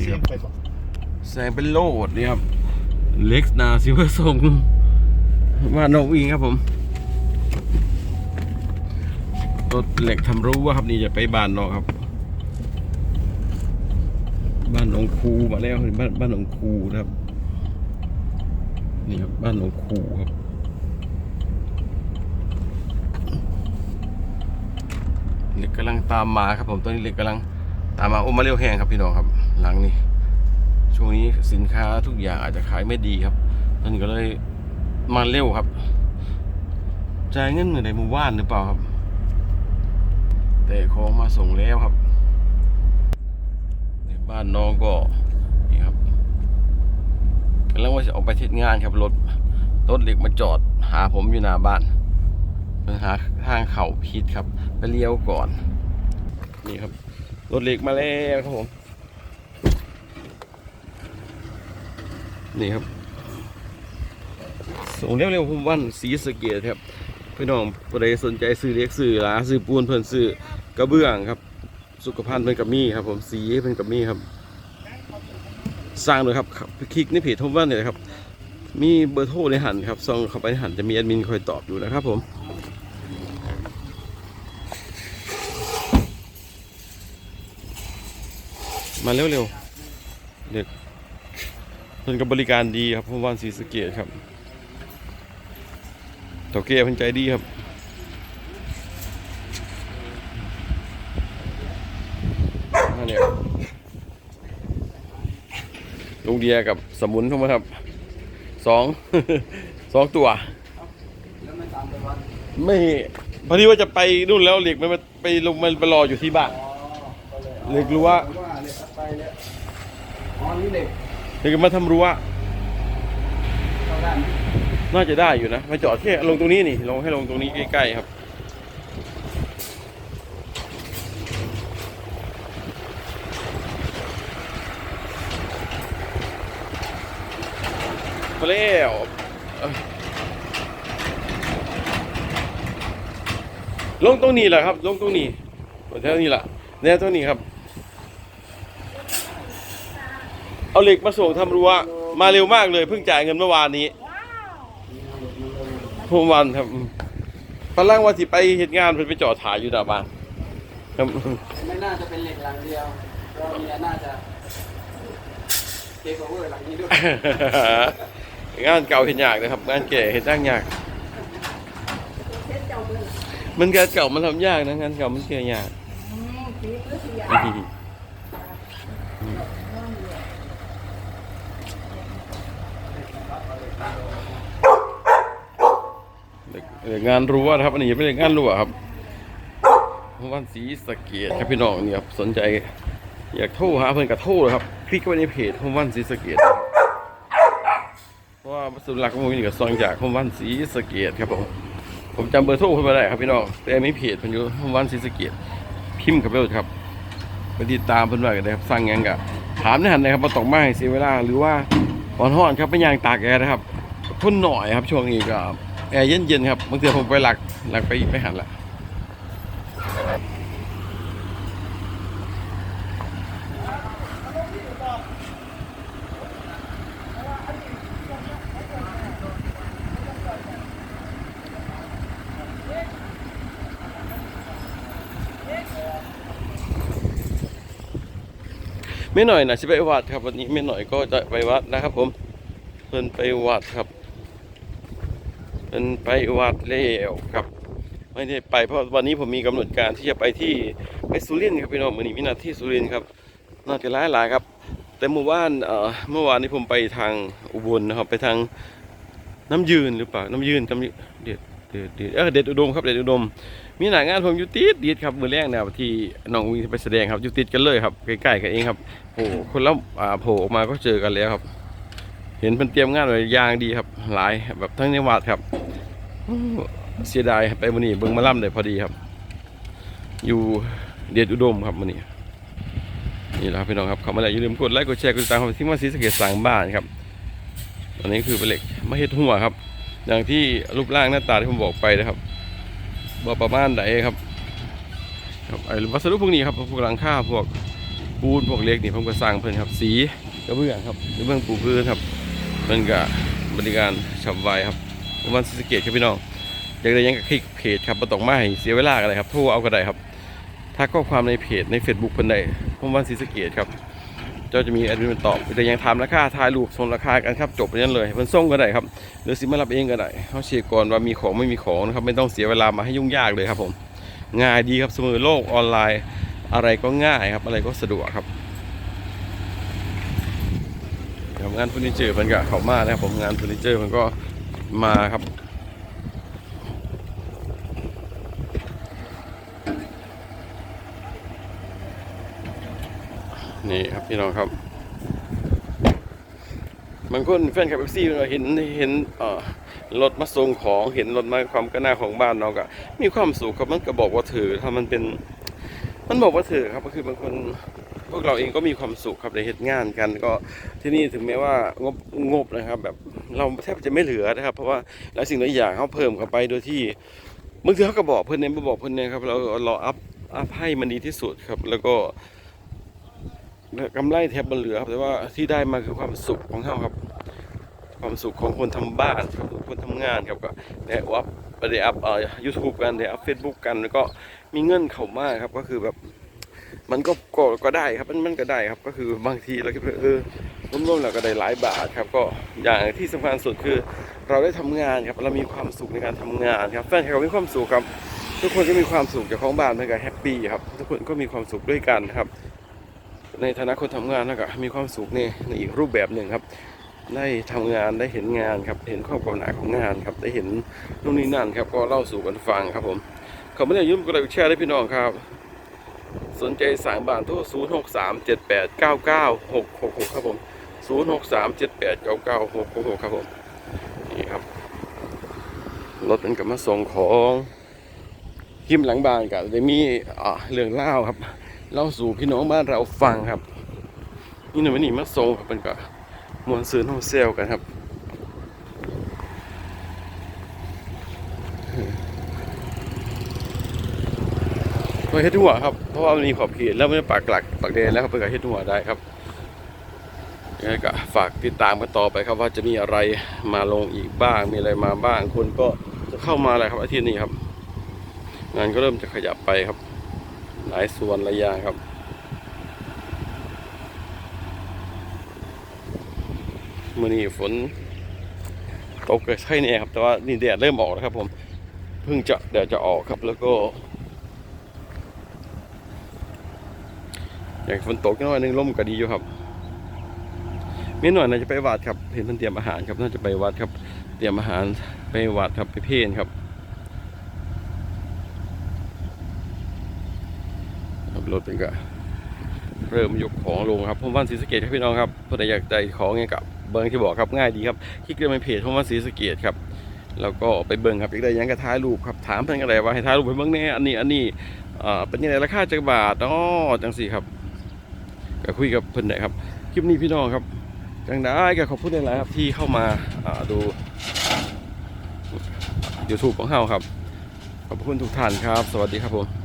นี่ครับไปบอกแซงเป็นโลดนี่ครับเล็กนาซิเวอร์ส่งมานกวิงครับผมรถเหล็กทำรู้ว่าครับนี่จะไปบ้านนอกครับ บ้านหนองคูมาแล้วบ้านบ้านหนองคูนะครับนี่ครับบ้านหนองคูครับเหล็กกำลังตามมาครับผมตอนนี้เหล็กกำลัง ตามมาโอ้มาเร็วแห้งครับพี่น้องครับ หลังนี้ ช่วงนี้สินค้าทุกอย่างอาจจะขายไม่ดีครับนั่นก็เลยมาเร็วครับจ่ายเงินในหมู่บ้านหรือเปล่าครับ แต่ของมาส่งแล้วครับ ในบ้านน้องก็นี่ครับกำลังว่าจะออกไปเทศงานครับรถรถเหล็กมาจอดหาผมอยู่หน้าบ้านเพื่อหาทางเข่าผิดครับ ไปเลี้ยวก่อน นี่ครับ รถเหล็กมาแล้วครับผม นี่ครับส่งเร็วๆผมวันสีสเกตครับพี่น้องผู้ใดสนใจซื้อเล็กซื้อหลาซื้อปูนเพิ่นซื้อกระเบื้องครับ สุขภัณฑ์เพิ่นกับมี่ครับ ผมสีเพิ่นกับมี่ครับ สร้างเลยครับคลิกในเพจทมวันเลยครับ มีเบอร์โทรในหันครับซองเข้าไปในหันจะมีแอดมินคอยตอบอยู่นะครับผม มาเร็วๆเด็กเพิ่นกับบริการดีครับผมวันศรีสเกดครับเต่าเกียเพิ่นใจดีครับอันนี้ครับลุงเดียกับสมุนเข้ามาครับสองสองตัว ไม่พอดีว่าจะไปนู่นแล้วเหล็กมันไปลงมันไปรออยู่ที่บ้านเลยเหล็กรู้ว่า เหล็กเหล็กมาทำรั้วเข้าด้านนี้น่าจะได้อยู่นะมาจอดแค่ลงตรงนี้นี่ลงให้ลงตรงนี้ใกล้ๆครับ มาแล้วเอ้ยลงตรงนี้แหละครับ ลงตรงนี้แถวนี้แหละแนวตรงนี้ครับ เอาเหล็กมาส่งทำรั้วมาเร็วมากเลยเพิ่งจ่ายเงินเมื่อวานนี้พมวันครับพลังว่าสิไปเหตุงานเพิ่นไปจอดถ่ายอยู่หน้าบ้านครับไม่น่าจะเป็นเหล็กหลังเดียวเพราะเมียน่าจะเทคโอเวอร์หลังนี้ด้วยงานเก่าเห็นยากนะครับ งานแก่เห็นจ้างยากมันงานเก่ามันทำยากนะงานเก่ามันเก่ยาก เอองานรั้วนะครับ อันนี้ไม่ใช่งานรั้วครับวันสีสะเกตครับพี่น้องเนี่ยครับสนใจอยากโทรหาเพื่อนกับโทรเลยครับ คลิกเข้าไปในเพจผมวันสีสะเกตเพราะว่าสุดหลักของผมนี่ก็ซองจากผมวันสีสะเกตครับผมผมจำเบอร์โทรเพิ่นไม่ได้ครับพี่น้องแต่มีเพจเพิ่นอยู่ผมวันสีสะเกตพิมพ์กับเพื่อนครับไปติดตามเพิ่อนไว้กันนะครับสั่งหยังกับถามในหันนะครับมาตกไม้เสียเวลาหรือว่าอ่อนห้อนครับไม่ยางตากแอร์นะครับทนหน่อยครับช่วงนี้ก็ แอร์เย็นๆครับบางทีผมไปหลักหลักไปไปหันละไม่หน่อยนะจะไปวัดครับ วันนี้ไม่หน่อยก็จะไปวัดนะครับผมเพิ่นไปวัดครับ เพิ่นไปวัดแล้วครับไม่ได้ไปเพราะวันนี้ผมมีกำหนดการที่จะไปที่ไปสุรินทร์ครับพี่น้องวันนี้มีนาที่สุรินทร์ครับน่าจะหลายหลายๆครับ แต่เมื่อวานเอ่อเมื่อวานนี้ผมไปทางอุบลนะครับ ไปทางน้ำยืนหรือเปล่าน้ำยืนจำเด็ดเด็ดเด็ดเออเด็ดอุดมครับเด็ดอุดม มีหนางานผมอยู่ติดดีดครับมือแรกนี่ยที่น้องวิงไปแสดงครับอยู่ติดกันเลยครับใกล้ๆกันเองครับโอ้คนละอ่าโผล่ออกมาก็เจอกันแล้วครับ เห็นเป็นเตรียมงานไว้ยางดีครับ หลายแบบทั้งในวัดครับเสียดายไปวันนี้เบิ่งมาล่ำได้พอดีครับ อยู่เดียดอุดมครับวันนี้นี่แหละครับพี่น้องครับเขามาแล้วอย่าลืมกดไลค์กดแชร์กดติดตามที่มาซีสะเกตสั่งบ้านครับอันนี้คือเป็นเหล็กมาเฮ็ดหัวครับ อย่างที่รูปร่างหน้าตาที่ผมบอกไปนะครับบ่ประมาณใดครับครับไอ้วัสดุพวกนี้ครับพวกหลังคาพวกปูนพวกเหล็กนี่ผมก็สร้างเพิ่นครับ สีกระเบื้องครับกระเบื้องปูพื้นครับ เพิ่นก็บริการฉับไวครับวันศรีสเกตครับพี่น้องอยากได้ยังก็คลิกเพจครับบ่ต้องมาให้เสียเวลาอะไรครับโทรเอาก็ได้ครับทักข้อความในเพจใน Facebook เพิ่นได้ผมวันศรีสเกตครับเจ้าจะมีแอดมินตอบแต่ยังทำราคาทายรูปส่งราคากันครับจบไปนั่นเลยเพิ่นส่งก็ได้ครับหรือสิมารับเองก็ได้เขาเช็คก่อนว่ามีของไม่มีของนะครับไม่ต้องเสียเวลามาให้ยุ่งยากเลยครับผมง่ายดีครับเสมอโลกออนไลน์ อะไรก็ง่ายครับอะไรก็สะดวกครับ ทำงานเฟอร์นิเจอร์มันก็เขามานะครับผมงานเฟอร์นิเจอร์มันก็มาครับนี่ครับพี่น้องครับบางคนแฟนคลับเอฟซีเห็นเห็นเอ่อรถมาส่งของเห็นรถมาความก้าวหน้าของบ้านเราก็มีความสุขครับมันก็บอกว่าถือถ้ามันเป็น มันบอกว่าเถอครับก็คือบางคน พวกเราเองก็มีความสุขครับในเหตุงานกัน ก็ที่นี่ถึงแม้ว่างบงบนะครับ แบบเราแทบจะไม่เหลือนะครับ เพราะว่าหลายสิ่งหลายอย่างเขาเพิ่มเข้าไปโดยที่บางทีเขาก็บอกเพื่อนเนี่ยมาบอกเพื่อนเนี่ยครับเราเราอัพอัพให้มันดีที่สุดครับ แล้วก็กำไรแทบมันเหลือครับแต่ว่าที่ได้มาคือความสุขของเขาครับ ความสุขของคนทำบ้านครับคนทำงานครับก็ได้อัพได้อัพเอ่อยูทูบกันได้อัพเฟซบุ๊กกันแล้วก็มีเงินเขามากครับก็คือแบบ มันก็ก็ก็ได้ครับมันมันก็ได้ครับก็คือบางทีเราคิดว่าเออร่วมๆแล้วก็ได้หลายบาทครับ ก็อย่างที่สำคัญสุดคือ เราได้ทำงานครับเรามีความสุขในการทำงานครับแฟนคลับมีความสุขครับ ทุกคนก็มีความสุขจากของบ้านเหมือนกันแฮปปี้ครับทุกคนก็มีความสุขด้วยกันครับ ในฐานะคนทำงานแล้วก็มีความสุขในในอีกรูปแบบหนึ่งครับ ได้ทำงานได้เห็นงานครับ เห็นข้อกหนาของงานครับ ได้เห็นนู่นนี่นั่นครับ ก็เล่าสู่กันฟังครับผมขอบคุณที่ยุ่มกดไลค์กดแชร์ให้พี่น้องครับ สนใจสั่งบ้านโทร0 6 3 7 8 9 9 6 6 6 ครับผม 0 6 3 7 8 9 9 6 6 6 ครับผม นี่ครับ รถมันกับมาส่งของทิมหลังบ้านกันจะมีอ่าเรื่องเล่าครับ เล่าสู่พี่น้องบ้านเราฟังครับ นี่หน่อยนี่มาส่งครับเป็นก็มวนซื้อน้องเซลกันครับ ก็เฮ็ดหัวครับ เพราะว่ามันมีขอบเขตแล้วม่ได้ปากหลักปากแดนแล้วครับเป็นก็เฮ็ดหัวได้ครับยังไงก็ฝากติดตามกันต่อไปครับว่าจะมีอะไรมาลงอีกบ้าง มีอะไรมาบ้างคนก็จะเข้ามาแล้วครับอาทิตย์นี้ครับ งานก็เริ่มจะขยับไปครับ หลายส่วนหลายอย่างครับมื่อนี้ฝนตกใช่เนี่ยครับ แต่ว่านี่แดดเริ่มออกแล้วครับผม เพิ่งจะแดดจะออกครับแล้วก็ อย่างฝนตกน้อยนึงลมก็ดีอยู่ครับมีหน่อยน่าจะไปวัดครับ เห็นท่านเตรียมอาหารครับน่าจะไปวัดครับ เตรียมอาหารไปวัดครับไปเพลนครับครับรถเป็นก็เริ่มยกของลงครับผมวันศรีสเกดครับพี่น้องครับเพื่ออยากได้ของไงกับเบิ้งที่บอกครับง่ายดีครับคลิกเรียนในเพจผมวันศรีสเกดครับแล้วก็ไปเบิ้งครับอยากได้ยังกระท้ายรูปครับถามเพื่อนกันเลยว่าให้ท้ายรูปไปเบิ้งแน่อันนี้อันนี้อ่าเป็นยังไงราคาจักบาทอ๋อจังสี่ครับ ก็คุยกับเพื่อนได้ครับ คลิปนี้พี่น้องครับจังได้ก็ขอบคุณหลายๆครับที่เข้ามาดู YouTube ของเฮาครับ ขอบคุณทุกท่านครับ สวัสดีครับผม